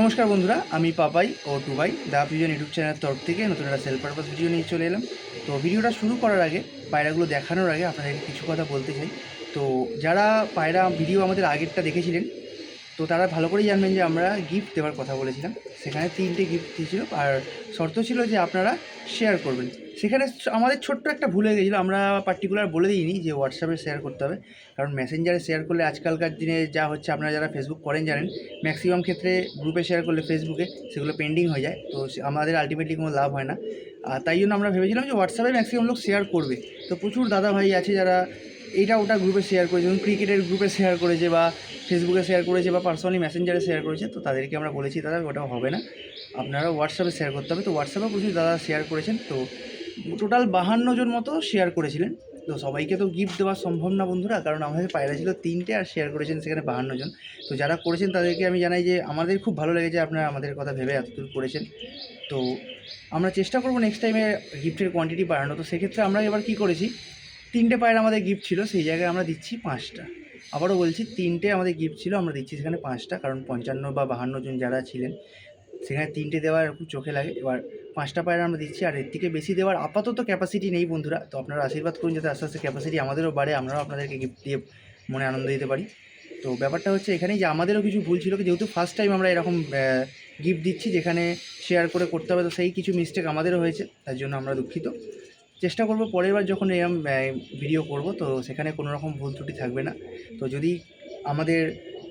নমস্কার বন্ধুরা, আমি পাপাই ও টুবাই, দা ফিউজন ইউটিউব চ্যানেলের তরফ থেকে নতুন একটা সেল পারপাস ভিডিও নিয়ে চলে এলাম। তো ভিডিওটা শুরু করার আগে, পায়রাগুলো দেখানোর আগে আপনাদেরকে কিছু কথা বলতে চাই। তো যারা পায়রা ভিডিও আমাদের আগেরটা দেখেছিলেন, তো তারা ভালো করেই জানবেন যে আমরা গিফট দেওয়ার কথা বলেছিলাম। সেখানে তিনটে গিফট দিয়েছিল। আর শর্ত ছিল যে আপনারা শেয়ার করবেন। সেখানে আমাদের ছোট্ট একটা ভুল হয়ে গেছিল, আমরা পার্টিকুলার বলে দিইনি যে হোয়াটসঅ্যাপে শেয়ার করতে হবে, কারণ মেসেঞ্জারে শেয়ার করলে আজকালকার দিনে যা হচ্ছে, আপনারা যারা ফেসবুক করেন জানেন ম্যাক্সিমাম ক্ষেত্রে গ্রুপে শেয়ার করলে ফেসবুকে সেগুলো পেন্ডিং হয়ে যায়, তো আমাদের আলটিমেটলি কোনো লাভ হয় না। আর তাই জন্য আমরা ভেবেছিলাম যে হোয়াটসঅ্যাপে ম্যাক্সিমাম লোক শেয়ার করবে, তো প্রচুর দাদা ভাই আছে যারা এইটা ওটা গ্রুপে শেয়ার করেছে, যেমন ক্রিকেটের গ্রুপে শেয়ার করেছে বা ফেসবুকে শেয়ার করেছে বা পার্সোনালি মেসেঞ্জারে শেয়ার করেছে, তো তাদেরকে আমরা বলেছি, দাদা, ওটা হবে না। আপনারা হোয়াটসঅ্যাপে শেয়ার করতে হবে, তো হোয়াটসঅ্যাপে প্রচুর দাদা শেয়ার করেছেন, তো টোটাল বাহান্ন জন মতো শেয়ার করেছিলেন। তো সবাইকে তো গিফট দেওয়া সম্ভব না বন্ধুরা, কারণ আমাদের পায়রা ছিল তিনটে আর শেয়ার করেছেন সেখানে বাহান্ন জন তো যারা করেছেন তাদেরকে আমি জানাই যে আমাদের খুব ভালো লেগেছে, আপনারা আমাদের কথা ভেবে এতদূর করেছেন। তো আমরা চেষ্টা করব নেক্সট টাইমে গিফটের কোয়ান্টিটি বাড়ানো। তো সেক্ষেত্রে আমরা এবার কি করেছি, তিনটে পায়রা আমাদের গিফট ছিল, সেই জায়গায় আমরা দিচ্ছি পাঁচটা। আবারও বলছি, তিনটে আমাদের গিফট ছিল, আমরা দিচ্ছি সেখানে পাঁচটা, কারণ পঞ্চান্ন বা বাহান্ন জন যারা ছিলেন, সেখানে তিনটে দেওয়ার খুব চোখে লাগে। এবার পাঁচটা পায়রা আমরা দিচ্ছি, আর এর থেকে বেশি দেওয়ার আপাতত ক্যাপাসিটি নেই বন্ধুরা। তো আপনারা আশীর্বাদ করুন যাতে আস্তে আস্তে ক্যাপাসিটি আমাদেরও বাড়ে, আমরাও আপনাদেরকে গিফট দিয়ে মনে আনন্দ দিতে পারি। তো ব্যাপারটা হচ্ছে এখানেই যে আমাদেরও কিছু ভুল ছিল যেহেতু ফার্স্ট টাইম আমরা এরকম গিফট দিচ্ছি যেখানে শেয়ার করে করতে হবে, তো সেই কিছু মিস্টেক আমাদেরও হয়েছে, তার জন্য আমরা দুঃখিত। চেষ্টা করব পরের বার যখন এরকম ভিডিও করব, তো সেখানে কোনো রকম ভুল ত্রুটি থাকবে না। তো যদি আমাদের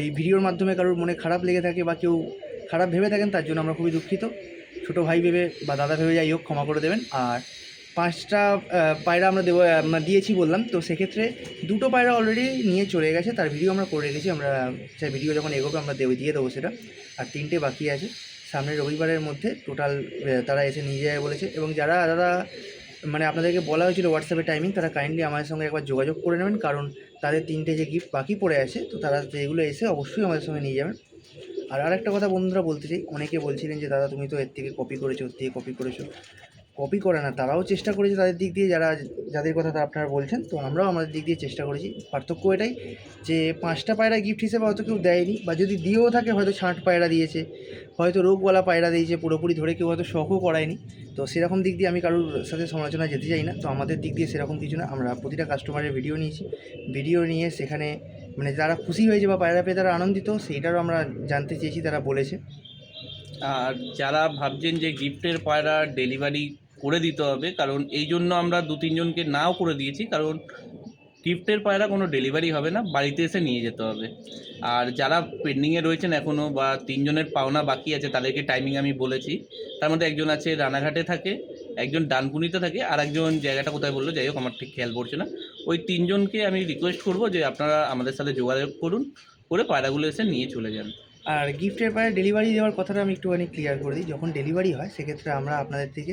এই ভিডিওর মাধ্যমে কারোর মনে খারাপ লেগে থাকে বা কেউ খারাপ ভেবে থাকেন, তার জন্য আমরা খুবই দুঃখিত। ছোটো ভাই ভেবে বা দাদা ভেবে যাই হোক ক্ষমা করে দেবেন। আর পাঁচটা পায়রা আমরা দেবো আমরা দিয়েছি বললাম। তো সেক্ষেত্রে দুটো পায়রা অলরেডি নিয়ে চলে গেছে। তার ভিডিও আমরা করে রেখেছি। আমরা সেই ভিডিও যখন এগোবে, আমরা দেবো, দিয়ে দেবো সেটা। আর তিনটে বাকি আছে। সামনের রবিবারের মধ্যে টোটাল তারা এসে নিয়ে যায় বলেছে। এবং যারা দাদা মানে আপনাদেরকে বলা হয়েছিল হোয়াটসঅ্যাপে টাইমিং তারা কাইন্ডলি আমাদের সঙ্গে একবার যোগাযোগ করে নেবেন। কারণ তাদের তিনটে যে গিফট বাকি পড়ে আছে, তো তারা যেগুলো এসে অবশ্যই আমাদের সঙ্গে নিয়ে যাবেন। আর আরেকটা কথা বন্ধুরা বলতে চাই, অনেকে বলছিলেন যে, দাদা, তুমি তো এর থেকে কপি করেছ, ওর থেকে কপি করেছ। কপি করে না, তারাও চেষ্টা করেছে তাদের দিক দিয়ে, যারা যাদের কথা তা আপনারা বলছেন, তো আমরাও আমাদের দিক দিয়ে চেষ্টা করেছি। পার্থক্য এটাই যে, পাঁচটা পায়রা গিফট হিসেবে হয়তো কেউ দেয়নি, বা যদি দিয়েও থাকে, হয়তো ছাঁট পায়রা দিয়েছে, হয়তো রোগওয়ালা পায়রা দিয়েছে, পুরোপুরি ধরে কেউ হয়তো শখও করায়নি। তো সেরকম দিক দিয়ে আমি কারোর সাথে সমালোচনা যেতে চাই না, তো আমাদের দিক দিয়ে সেরকম কিছু না। আমরা প্রতিটা কাস্টমারের ভিডিও নিয়েছি। ভিডিও নিয়ে সেখানে মানে যারা খুশি হয়েছে বা পায়রা পেয়ে তারা আনন্দিত, সেইটারও আমরা জানতে চেয়েছি, তারা বলেছে। আর যারা ভাবছেন যে গিফটের পায়রা ডেলিভারি করে দিতে হবে, কারণ এই জন্য আমরা দু তিনজনকে নাও করে দিয়েছি, কারণ গিফটের পায়রা কোনো ডেলিভারি হবে না, বাড়িতে এসে নিয়ে যেতে হবে। আর যারা পেন্ডিংয়ে রয়েছেন এখনও বা তিনজনের পাওনা বাকি আছে, তাদেরকে টাইমিং আমি বলেছি। তার মধ্যে একজন আছে রানাঘাটে থাকে, একজন ডানকুনিতে থাকে, আর একজন জায়গাটা কোথায় বলল, যাই হোক, আমার ঠিক খেয়াল পড়ছে না। ওই তিনজনকে আমি রিকোয়েস্ট করব যে আপনারা আমাদের সাথে যোগাযোগ করুন, করে পায়রাগুলো এসে নিয়ে চলে যান। আর গিফটের পায়ে ডেলিভারি দেওয়ার কথাটা আমি একটুখানি ক্লিয়ার করে দিই। যখন ডেলিভারি হয়, সেক্ষেত্রে আমরা আপনাদের থেকে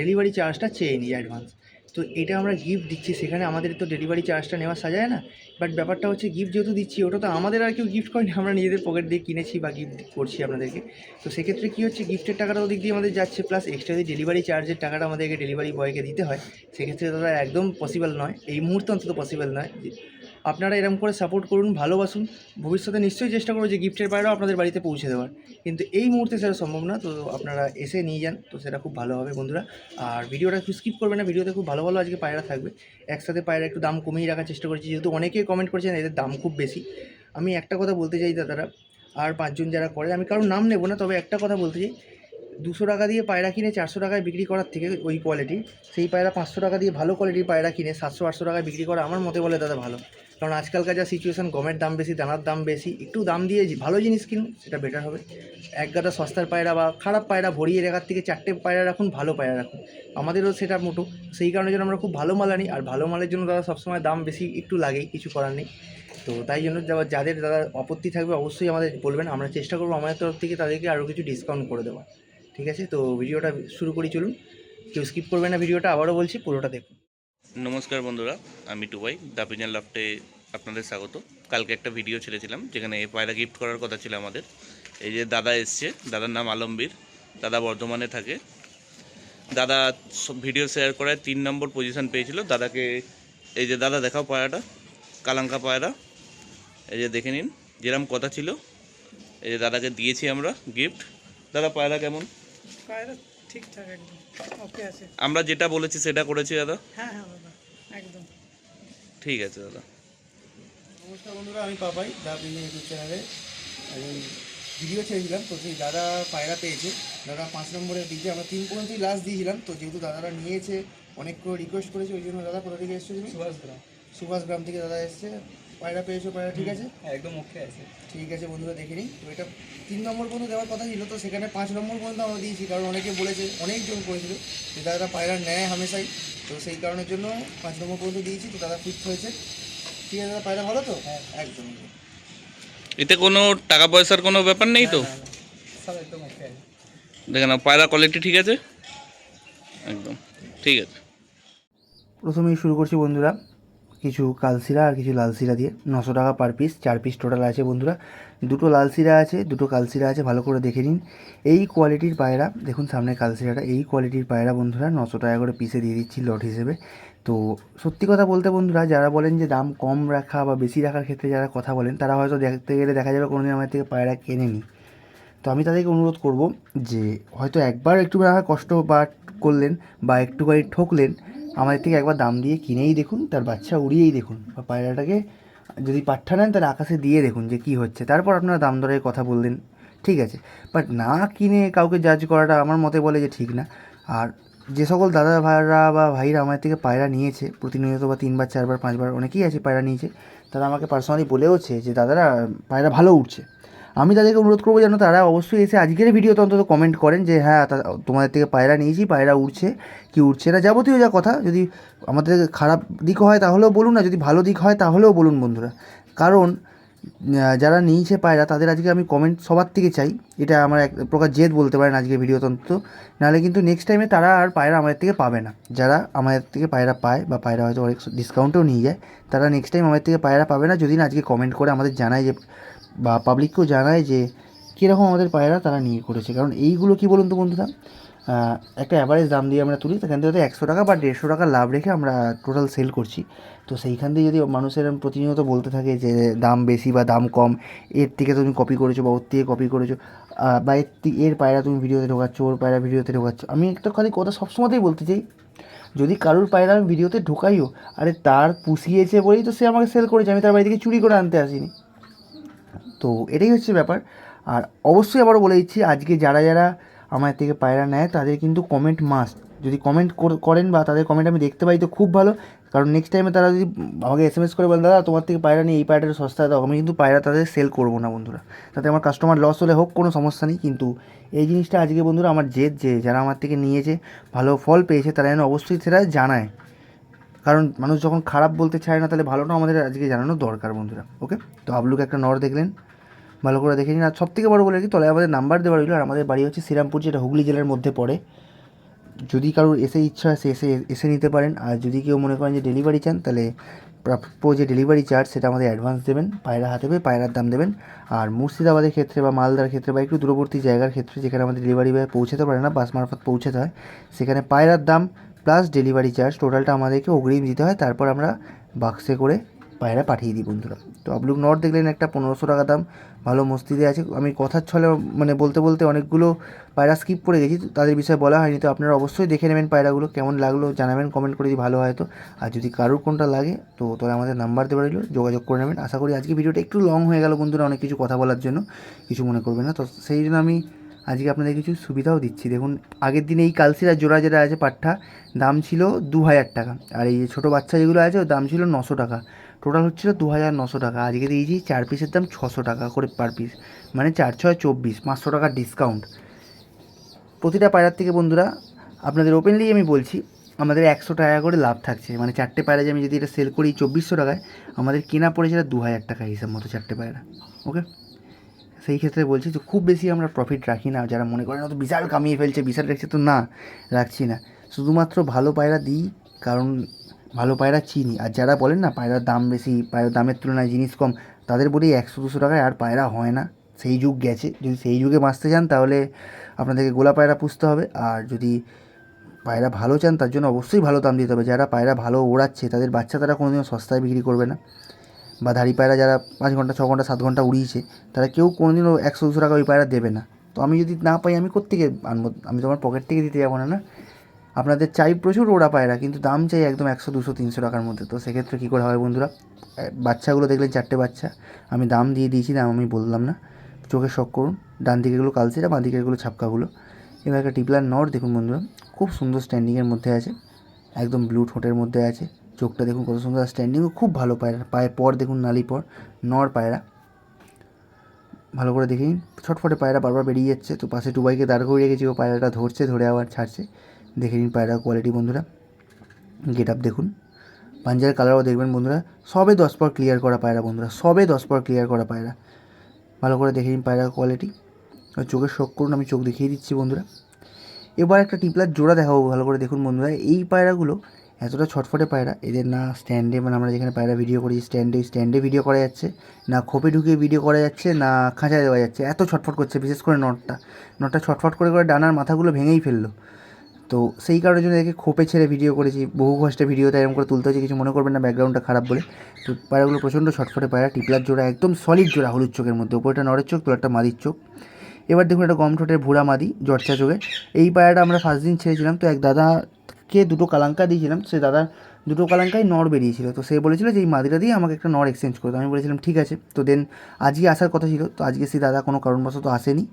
ডেলিভারি চার্জটা চেয়ে নিই অ্যাডভান্স তো এটা আমরা গিফট দিচ্ছি, সেখানে আমাদের তো ডেলিভারি চার্জটা নেওয়া সাজায় না। বাট ব্যাপারটা হচ্ছে গিফট যেহেতু দিচ্ছি, ওটা তো আমাদের আর কেউ গিফট করেনি আমরা নিজেদের পকেট দিয়ে কিনেছি বা গিফট করছি আপনাদেরকে। তো সেক্ষেত্রে কী হচ্ছে গিফটের টাকাটা ওদিক দিয়ে আমাদের যাচ্ছে প্লাস এক্সট্রা যদি ডেলিভারি চার্জের টাকাটা আমাদেরকে ডেলিভারি বয়কে দিতে হয়, সেক্ষেত্রে দাদা একদম পসিবল নয়। এই মুহূর্তে অন্তত পসিবল নয়। আপনারা এরকম করে সাপোর্ট করুন, ভালোবাসুন। ভবিষ্যতে নিশ্চয়ই চেষ্টা করব যে গিফটের বাইরেও আপনাদের বাড়িতে পৌঁছে দেওয়ার। কিন্তু এই মুহূর্তে সেটা সম্ভব না, তো আপনারা এসে নিয়ে যান, তো সেটা খুব ভালো হবে বন্ধুরা। আর ভিডিওটা একটু স্কিপ করবেন না, ভিডিওতে খুব ভালো ভালো আজকে পায়রা থাকবে। একসাথে পায়রা একটু দাম কমিয়ে রাখার চেষ্টা করেছি, যেহেতু অনেকেই কমেন্ট করেছেন এদের দাম খুব বেশি। আমি একটা কথা বলতে চাই দাদারা, আর পাঁচজন যারা করে, আমি কারোর নাম নেব না, তবে একটা কথা বলতে চাই। দুশো টাকা দিয়ে পায়রা কিনে চারশো টাকায় বিক্রি করার থেকে ওই কোয়ালিটি সেই পায়রা পাঁচশো টাকা দিয়ে ভালো কোয়ালিটির পায়রা কিনে সাতশো আটশো টাকায় বিক্রি করা আমার মতে বলে দাদা ভালো। কারণ আজকালকার যা সিচুয়েশান গমের দাম বেশি, দানার দাম বেশি, একটু দাম দিয়ে ভালো জিনিস কিনুন, সেটা বেটার হবে। এক গাদা সস্তার পায়রা বা খারাপ পায়রা ভরিয়ে রাখার থেকে চারটে পায়রা রাখুন, ভালো পায়রা রাখুন। আমাদেরও সেটা মোটো। সেই কারণে জন্য আমরা খুব ভালো মাল আনি, আর ভালো মালের জন্য দাদা সবসময় দাম বেশি একটু লাগেই কিছু করার নেই। তো তাই জন্য যাদের দাদা আপত্তি থাকবে, অবশ্যই আমাদের বলবেন। আমরা চেষ্টা করব আমাদের তরফ থেকে তাদেরকে আরও কিছু ডিসকাউন্ট করে দেওয়া ঠিক আছে? তো ভিডিওটা শুরু করি, চলুন। কেউ স্কিপ করবে না ভিডিওটা, আবারও বলছি, পুরোটা দেখুন। নমস্কার বন্ধুরা, আমি টুবাই, দাপিজান লাফটে আপনাদের স্বাগত। কালকে একটা ভিডিও ছেড়েছিলাম যেখানে পায়রা গিফট করার কথা ছিল আমাদের। এই যে দাদা এসছে দাদার নাম আলমবীর দাদা বর্ধমানে থাকে। দাদা সব ভিডিও শেয়ার করায় তিন নম্বর পজিশন পেয়েছিল। দাদাকে এই যে দাদা দেখাও পায়রাটা কালাঙ্কা পায়রা। এই যে দেখে নিন যেরকম কথা ছিল এই যে দাদাকে দিয়েছি আমরা গিফট দাদা পায়রা কেমন? পায়রা ঠিকঠাক একদম ওকে আছে। আমরা যেটা বলেছি সেটা করেছি দাদা? হ্যাঁ হ্যাঁ দাদা একদম। ঠিক আছে দাদা। নমস্কার বন্ধুরা আমি পাপাই দা পিজন ইউটিউব চ্যানেলে। ভিডিও ছেড়েছিলাম তো সেই দাদা পায়রা পেয়েছে। দাদা পাঁচ নম্বরে দিয়েছে আমরা তিন পর্যন্তই লাস্ট দিয়েছিলাম। তো যেহেতু দাদারা নিয়েছে অনেক করে রিকোয়েস্ট করেছে ওই জন্য দাদা কোথা থেকে এসছো তুমি? সুভাষগ্রাম সুভাষ গ্রাম থেকে দাদা এসছে। পায়রা পেয়েছ পায়রা ঠিক আছে? একদম ওকে আছে। ঠিক আছে বন্ধুরা দেখে নিই তো এটা তিন নম্বর পর্যন্ত দেওয়ার কথা ছিল তো সেখানে পাঁচ নম্বর পর্যন্ত আমরা দিয়েছি কারণ অনেকে বলেছে অনেকজন করেছিল। যে দাদা পায়রা নেয় হামেশাই। তো সেই কারণের জন্য পাঁচ নম্বর পর্যন্ত দিয়েছি তো দাদা ফিক্স হয়েছে। ঠিক পায়রা ভালো তো? হ্যাঁ একদম। এতে কোনো টাকা পয়সার কোনো ব্যাপার নেই তো? সব একদম ওকে আছে। দেখে নাও পায়রা কোয়ালিটি ঠিক আছে? একদম ঠিক আছে। প্রথমেই শুরু করছি বন্ধুরা কিছু কালসিরা আর কিছু লালসিরা দিয়ে। নশো টাকা পার পিস চার পিস টোটাল আছে বন্ধুরা। দুটো লালসিরা আছে দুটো কালসিরা আছে ভালো করে দেখে নিন। এই কোয়ালিটির পায়রা দেখুন সামনে কালসিরাটা এই কোয়ালিটির পায়রা বন্ধুরা নশো টাকা করে পিসে দিয়ে দিচ্ছি লট হিসেবে। তো সত্যি কথা বলতে বন্ধুরা, যারা বলেন যে দাম কম রাখা বা বেশি রাখার ক্ষেত্রে যারা কথা বলেন, তারা হয়তো দেখতে গেলে দেখা যাবে কোনোদিন আমার থেকে পায়রা কেনেনি তো আমি তাদেরকে অনুরোধ করব যে হয়তো একবার একটু না কষ্ট বা করলেন বা একটুখানি ঠকলেন, আমাদের থেকে একবার দাম দিয়ে কিনেই দেখুন, তার বাচ্চা উড়িয়েই দেখুন বা পায়রাটাকে যদি পাঠা নেন তাহলে আকাশে দিয়ে দেখুন যে কি হচ্ছে। তারপর আপনারা দাম দরের কথা বললেন, ঠিক আছে। বাট না কিনে কাউকে জাজ করাটা আমার মতে বলে যে ঠিক না। আর যে সকল দাদা ভাইরা বা ভাইরা আমার থেকে পায়রা নিয়েছে, প্রতিনিয়ত বা তিনবার, চারবার, পাঁচবার অনেকেই আছে পায়রা নিয়েছে, তারা আমাকে পার্সোনালি বলেওছে যে, দাদারা, পায়রা ভালো উঠছে। আমি তাদেরকে অনুরোধ করব যেন তারা অবশ্যই এসে আজকের ভিডিওতে অন্তত কমেন্ট করেন যে হ্যাঁ তোমাদের থেকে পায়রা নিয়েছি, পায়রা উঠছে, কি উঠছে না? যাবতীয় যা কথা, যদি আমাদের খারাপ দিক হয় তাহলেও বলুন না, যদি ভালো দিক হয় তাহলেও বলুন বন্ধুরা। কারণ যারা নিয়েছে পায়রা, তাদের আজকে আমি কমেন্ট সবার থেকে চাই। এটা আমার এক প্রকার জেদ বলতে পারেন আজকে ভিডিও তন্ত্র। নাহলে কিন্তু নেক্সট টাইমে তারা আর পায়রা আমাদের থেকে পাবে না। যারা আমাদের থেকে পায়রা পায় বা পায়রা হয়তো অনেক ডিসকাউন্টেও নিয়ে যায়, তারা নেক্সট টাইম আমাদের থেকে পায়রা পাবে না। যদি না আজকে কমেন্ট করে আমাদের জানায় যে, বা পাবলিককেও জানায় যে, কীরকম আমাদের পায়রা তারা নিয়ে করেছে। কারণ এইগুলো কি বলুন তো বন্ধুরা? একটা অ্যাভারেজ দাম দিয়ে আমরা তুলি সেখান থেকে হয়তো একশো টাকা বা দেড়শো টাকা লাভ রেখে আমরা টোটাল সেল করছি। তো সেইখান থেকে যদি মানুষের প্রতিনিয়ত বলতে থাকে যে দাম বেশি বা দাম কম, এর থেকে তুমি কপি করেছ বা ওর থেকে কপি করেছ বা এর এর পায়রা তুমি ভিডিওতে ঢোকাচ্ছ, ওর পায়রা ভিডিওতে ঢোকাচ্ছ, আমি একটা খালি কথা সবসময়তেই বলতে চাই, যদি কারোর পায়রা আমি ভিডিওতে ঢোকাইও, আরে তার পুষিয়েছে বলেই তো সে আমাকে সেল করেছে, আমি তার বাড়ি থেকে চুরি করে আনতে আসিনি। তো এটাই হচ্ছে ব্যাপার। আর অবশ্যই আবারও বলে দিচ্ছি, আজকে যারা যারা আমার থেকে পায়রা নেয়, তাদের কিন্তু কমেন্ট মাস্ট যদি কমেন্ট করেন বা তাদের কমেন্ট আমি দেখতে পাই, তো খুব ভালো। কারণ নেক্সট টাইমে তারা যদি আমাকে এস এম এস করে বলেন দাদা, তোমার থেকে পায়রা নিয়ে এই পায়রাটা সস্তা দাও। আমি কিন্তু পায়রা তাদের সেল করব না, বন্ধুরা। তাতে আমার কাস্টমার লস হলে হোক, কোনো সমস্যা নেই। কিন্তু এই জিনিসটা আজকে, বন্ধুরা, আমার জেদ যে, যারা আমার থেকে নিয়েছে, ভালো ফল পেয়েছে, তারা যেন অবশ্যই সেটা জানায়। কারণ মানুষ যখন খারাপ বলতে চায় না, তাহলে ভালোটা আমাদের আজকে জানানো দরকার, বন্ধুরা। ওকে তো আবলুকে একটা নর দেখলেন। ভালো করে দেখে নিন। আর সব থেকে বড় বলে কি, তলায় আমাদের নাম্বার দেওয়া রইল, আর আমাদের বাড়ি হচ্ছে শ্রীরামপুর, যেটা হুগলি জেলার মধ্যে পড়ে। যদি কারোর এসে ইচ্ছা আছে এসে এসে নিতে পারেন। আর যদি কেউ মনে করেন যে ডেলিভারি চান, তাহলে প্রাপ্য যে ডেলিভারি চার্জ সেটা আমাদের অ্যাডভান্স দেবেন, পায়রা হাতে পেয়ে পায়রার দাম দেবেন। আর মুর্শিদাবাদের ক্ষেত্রে বা মালদার ক্ষেত্রে বা একটু দূরবর্তী জায়গার ক্ষেত্রে যেখানে আমাদের ডেলিভারি বয় পৌঁছাতে পারে না বাস মারফত পৌঁছাতে হয়, সেখানে পায়রার দাম প্লাস ডেলিভারি চার্জ টোটালটা আমাদেরকে অগ্রিম দিতে হয়। তারপর আমরা বাক্সে করে পায়রা পাঠিয়ে দিই বন্ধুরা। তো আবলুক নট দেখলেন একটা পনেরোশো টাকা দাম, ভালো মস্তিতে আছে। আমি কথার ছলে মানে বলতে বলতে অনেকগুলো পায়রা স্কিপ করে গেছি তাদের বিষয়ে বলা হয়নি। তো আপনারা অবশ্যই দেখে নেবেন পায়রাগুলো, কেমন লাগল জানাবেন কমেন্ট করে যদি ভালো হয় তো। আর যদি কারোর কোনটা লাগে, তো তবে আমাদের নাম্বার দেওয়া রইল, যোগাযোগ করে নেবেন। আশা করি আজকে ভিডিওটা একটু লং হয়ে গেল বন্ধুরা, অনেক কিছু কথা বলার জন্য। কিছু মনে করবেন না। তো সেই জন্য আমি আজকে আপনাদের কিছু সুবিধাও দিচ্ছি। দেখুন, আগের দিনে এই কালসিরা জোড়া যেটা আছে পাট্টা, দাম ছিল দু হাজার টাকা। আর এই ছোটো বাচ্চা যেগুলো আছে, ওর দাম ছিল নশো টাকা। টোটাল হচ্ছিল দু হাজার নশো টাকা। আজকে দিয়েছি চার পিসের দাম ছশো টাকা করে পার পিস মানে চার ছয় চব্বিশ, পাঁচশো টাকার ডিসকাউন্ট প্রতিটা পায়রার থেকে বন্ধুরা, আপনাদের ওপেনলি আমি বলছি, আমাদের একশো টাকা করে লাভ থাকছে। মানে চারটে পায়রা যে আমি যদি এটা সেল করি চব্বিশশো টাকায়, আমাদের কেনা পড়েছে এটা দু হাজার টাকা হিসাব মতো চারটে পায়রা। ওকে সেই ক্ষেত্রে বলছি যে খুব বেশি আমরা প্রফিট রাখি না। যারা মনে করেন তো বিশাল কামিয়ে ফেলছে, বিশাল রাখছে, তো না, রাখছি না। শুধুমাত্র ভালো পায়রা দিই, কারণ ভালো পায়রা চিনি। আর যারা বলেন না পায়রার দাম বেশি, পায়রার দামের তুলনায় জিনিস কম, তাদের বলি একশো, দুশো টাকায় আর পায়রা হয় না। সেই যুগ গেছে। যদি সেই যুগে বাঁচতে চান তাহলে আপনাদেরকে গোলা পায়রা পুষতে হবে। আর যদি পায়রা ভালো চান তার জন্য অবশ্যই ভালো দাম দিতে হবে। যারা পায়রা ভালো ওড়াচ্ছে, তাদের বাচ্চা তারা কোনোদিনও সস্তায় বিক্রি করবে না। বা ধাড়ি পায়রা যারা পাঁচ ঘণ্টা, ছ ঘণ্টা, সাত ঘণ্টা উড়িয়েছে, তারা কেউ কোনোদিনও একশো, দুশো টাকা ওই পায়রা দেবে না। তো আমি যদি না পাই, আমি কোত্থেকে আনব? আমি তো আমার পকেট থেকে দিতে যাব না না? আপনাদের চাই প্রচুর, ওরা পায়রা কিন্তু দাম চাই একদম একশো, দুশো, তিনশো টাকার মধ্যে। তো সেক্ষেত্রে কী করে হবে বন্ধুরা? বাচ্চাগুলো দেখলেন চারটে বাচ্চা। আমি দাম দিয়ে দিয়েছি, দাম আমি বললাম না। চোখে শখ করুন, ডান দিকেরগুলো কালসিরা বাঁ দিকেরগুলো ছাপকাগুলো। এবার একটা টিপলার নর দেখুন বন্ধুরা, খুব সুন্দর স্ট্যান্ডিংয়ের মধ্যে আছে। একদম ব্লু ঠোঁটের মধ্যে আছে। চোখটা দেখুন কত সুন্দর স্ট্যান্ডিংও খুব ভালো পায়রা পায়ের পর দেখুন নালি পর, নর পায়রা ভালো করে দেখে নিন। ছটফটে পায়রা বারবার বেরিয়ে যাচ্ছে, তো পাশে টুবাইকে দাঁড় করিয়ে রেখেছি, ও পায়রাটা ধরছে, ধরে আবার ছাড়ছে। দেখে নিন পায়রা কোয়ালিটি বন্ধুরা। গেট আপ দেখুন। পাঞ্জার কালারও দেখবেন বন্ধুরা। সবে দশ পর ক্লিয়ার করা পায়রা বন্ধুরা। সবে দশ পর ক্লিয়ার করা পায়রা। ভালো করে দেখে নিন পায়রা কোয়ালিটি চোখের শখ করুন, আমি চোখ দেখিয়ে দিচ্ছি বন্ধুরা। এবার একটা টিপলার জোড়া দেখাবো, ভালো করে দেখুন বন্ধুরা। এই পায়রাগুলো এতটা ছটফটে পায়রা, এদের না স্ট্যান্ডে মানে আমরা যেখানে পায়রা ভিডিও করি স্ট্যান্ডে স্ট্যান্ডে ভিডিও করা যাচ্ছে। না খোপে ঢুকিয়ে ভিডিও করা যাচ্ছে, না খাঁচায় দেওয়া যাচ্ছে। এত ছটফট করছে, বিশেষ করে নটটা। নটটা ছটফট করে করে ডানার মাথাগুলো ভেঙেই ফেলল। তো সেই কারণের জন্য একে খোপে ছেড়ে ভিডিও করেছি। বহু কষ্টে ভিডিওতে এরকম করে তুলতে হচ্ছে কিছু মনে করবেন না ব্যাকগ্রাউন্ডটা খারাপ বলে। তো পায়রাগুলো প্রচণ্ড ছটফটে, পায়রা টিপলার জোড়া, একদম সলিড জোড়া, হলুদ চোখের মধ্যে। ওপরটা নরের চোখ তো একটা মাদির চোখ। এবার দেখুন একটা গম ঠোঁটের ভুড়া মাদি, জর্চা চোখে। এই পায়রাটা আমরা ফার্স্ট দিন ছেড়েছিলাম, তো এক দাদাকে দুটো কালাঙ্কা দিয়েছিলাম। সে দাদা দুটো কালাঙ্কাই নর বেরিয়েছিল। তো সে বলেছিল যে এই মাদিটা দিয়ে আমাকে একটা নর এক্সচেঞ্জ করতো আমি বলেছিলাম, ঠিক আছে। তো দেন আজকে আসার কথা ছিল, তো আজকে সেই দাদা কোনো কারণবশত আসেনি।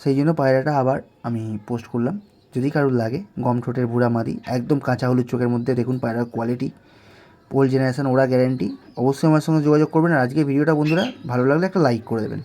সেই জন্য পায়রাটা আবার আমি পোস্ট করলাম। যদি কারোর লাগে, গম ঠোঁটের বুড়া মাদি, একদম কাঁচা হলুদ চোখের মধ্যে দেখুন পায়রার কোয়ালিটি ওল্ড জেনারেশন ওরা গ্যারেন্টি অবশ্যই আমার সঙ্গে যোগাযোগ করবেন। আর আজকে ভিডিওটা বন্ধুরা, ভালো লাগলে একটা লাইক করে দেবেন।